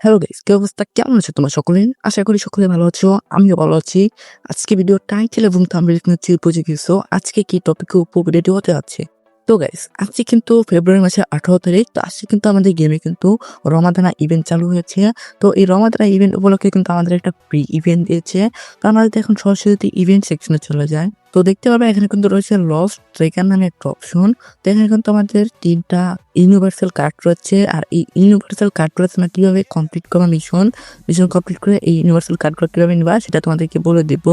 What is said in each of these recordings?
Hello guys, কি অবস্থা? কেমন আছো তোমরা সকলে? আশা করি সকলে ভালো আছো, আমিও ভালো আছি। আজকে ভিডিও টাইটেল এবং থাম্বনেল আজকে কি টপিকের উপর হতে যাচ্ছে? তো গাইস, আজকে কিন্তু ফেব্রুয়ারি মাসের আঠারো তারিখ, তো আজকে কিন্তু আমাদের গেমে কিন্তু রমাদানা ইভেন্ট চালু হয়েছে। তো এই রমাদানা ইভেন্ট উপলক্ষে কিন্তু আমাদের একটা প্রি ইভেন্ট দিয়েছে। তো যদি এখন সরাসরি ইভেন্ট সেকশনে চলে যায়। তো দেখতে পাবে, এখানে কিন্তু রয়েছে লস ট্রেকার নামে একটা অপশন তো এখানে কিন্তু আমাদের তিনটা ইউনিভার্সাল কার্ড রয়েছে। আর এই ইউনিভার্সাল কার্ড রয়েছে আমরা কীভাবে কমপ্লিট করব মিশন মিশন কমপ্লিট করে এই ইউনিভার্সাল কার্ডগুলো কীভাবে নিবা, সেটা তোমাদেরকে বলে দিব।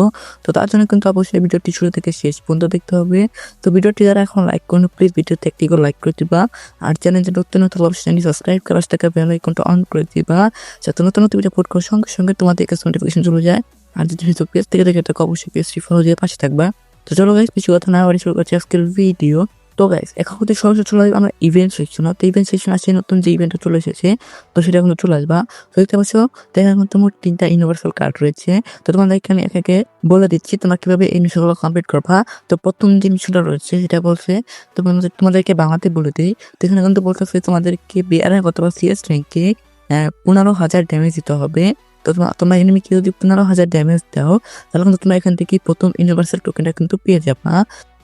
তো তার জন্য কিন্তু অবশ্যই ভিডিওটি শুরু থেকে শেষ পর্যন্ত দেখতে হবে। তো ভিডিওটি যারা এখন লাইক করুন প্লিজ ভিডিওতে একটি করে লাইক করে দিবা। আর চ্যানেলটি নতুন নতুন অবশ্যই সাবস্ক্রাইব করার থেকে বেল আইকনটা অন করে দিবা, যাতে নতুন নতুন ভিডিও পোস্ট করার সঙ্গে সঙ্গে তোমাদের কাছে নোটিফিকেশন চলে যায়। আর যদি ফেসবুক পেজ থেকে দেখে থাকো, অবশ্যই পেজটি ফলো দিয়ে পাশে থাকবা। তো চলো গাইস কিছু কথা না বাড়ি শুরু করছি আজকের ভিডিও তো গাইস এখন হতে সরাসরি চলে আসবে আমরা ইভেন্ট সেকশন তো ইভেন্ট সেকশন আছে নতুন যে ইভেন্টটা চলে এসেছে, তো সেটা কিন্তু চলে আসবা। তো দেখতে পাচ্ছ, দেখা এখন তোমার তিনটা ইউনিভার্সাল কার্ড রয়েছে। তো তোমাদেরকে আমি একে একে বলে দিচ্ছি তোমরা কীভাবে এই মিশনগুলো কমপ্লিট করবা। তো প্রথম যে মিশনটা রয়েছে, সেটা বলছে তোমাদের, তোমাদেরকে বাংলাতে বলে দিই। তো এখানে কিন্তু বলতেছে তোমাদেরকে বিআরআই অথবা সিএস র্যাঙ্কে পনেরো হাজার ড্যামেজ দিতে হবে। তোমার তোমরা এনিমিকে যদি পনেরো হাজার ড্যামেজ দাও, তাহলে কিন্তু তোমরা এখান থেকে প্রথম ইউনিভার্সাল টোকেনটা কিন্তু পেয়ে যাবা।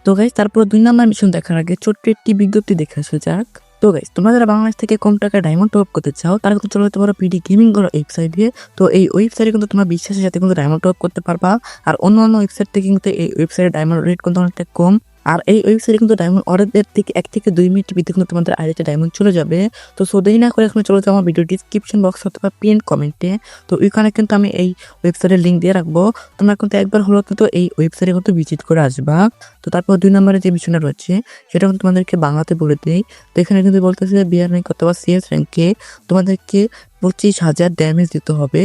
তো গাইজ তারপর দুই নাম্বার মিশন দেখার আগে ছোট্ট একটি বিজ্ঞপ্তি দেখে আসো যাক। তো গাইজ তোমরা যারা বাংলাদেশ থেকে কম টাকায় ডায়মন্ড টপ করতে চাও, তারা কিন্তু চলে যেতে পারো পিডি গেমিং করার ওয়েবসাইটে তো এই ওয়েবসাইটে কিন্তু তোমরা বিশ্বাসের সাথে কিন্তু ডায়মন্ড টপ করতে পারবা। আর অন্য অন্য ওয়েবসাইট থেকে কিন্তু এই ওয়েবসাইটে ডায়মন্ড রেট কিন্তু অনেকটা কম। আর এই ওয়েবসাইটে কিন্তু ডায়মন্ড অর্ডারের থেকে এক থেকে দুই মিনিট ভিতরে কিন্তু তোমাদের আইডিতে ডায়মন্ড চলে যাবে। তো সো দেরি না করে এখন চলে যাও আমার ভিডিও ডিসক্রিপশন বক্স অথবা পিন কমেন্টে তো ওইখানে কিন্তু আমি এই ওয়েবসাইটের লিঙ্ক দিয়ে রাখব। তোমরা কিন্তু একবার হলো তো এই ওয়েবসাইটে কিন্তু ভিজিট করে আসবা। তো তারপর দুই নম্বরে যে মিশনটা রয়েছে, সেটা কিন্তু তোমাদেরকে বাংলাতে বলে দিই। তো এখানে কিন্তু বলতেছে বিআর র্যাঙ্ক অথবা সিএস র্যাঙ্কে তোমাদেরকে পঁচিশ হাজার ড্যামেজ দিতে হবে।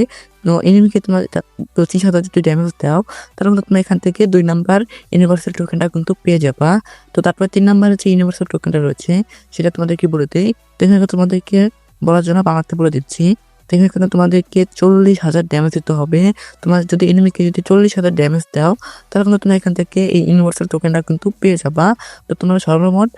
এনিমিকে তোমার পঁচিশ হাজার যদি ড্যামেজ দাও, তাহলে কিন্তু তোমরা এখান থেকে দুই নাম্বার ইউনিভার্সাল টোকেনটা কিন্তু পেয়ে যাবা। তো তারপর তিন নাম্বারে যে ইউনিভার্সাল টোকেনটা রয়েছে, সেটা তোমাদেরকে বলে দেই। তো এখানে তোমাদেরকে বলার জন্য বাংলাতে বলে দিচ্ছি তো এখানে তোমাদেরকে চল্লিশ হাজার ড্যামেজ দিতে হবে। তোমার যদি এনিমিকে যদি চল্লিশ হাজার ড্যামেজ দাও, তাহলে কিন্তু তোমরা এখান থেকে এই ইউনিভার্সাল টোকেনটা কিন্তু পেয়ে যাবা। তো তোমরা সর্বমোট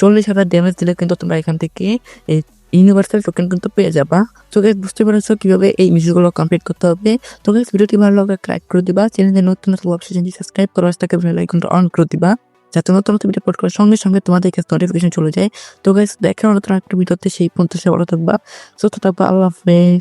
চল্লিশ হাজার ড্যামেজ দিলে কিন্তু তোমরা এখান থেকে এই ইউনিভার্সাল টোকেন কিন্তু পেয়ে যাবা। তো গাইজ বুঝতে পেরেছ কীভাবে এই মিশনগুলো কমপ্লিট করতে হবে? তো গাইজ ভিডিওটি ভালো লাগে লাইক করে দিবা। চ্যানেলে নতুন নতুন চ্যানেলটি সাবস্ক্রাইব করার সাথে অন করে দিবা। যাতে নতুন নতুন ভিডিও পোস্ট করার সঙ্গে সঙ্গে তোমাদের কাছে নোটিফিকেশন চলে যায়। তো গাইস দেখেন নতুন একটা ভিডিওতে সেই পর্যন্ত সে ভালো থাকবা, সুস্থ থাকবা, আল্লাহ হাফেজ।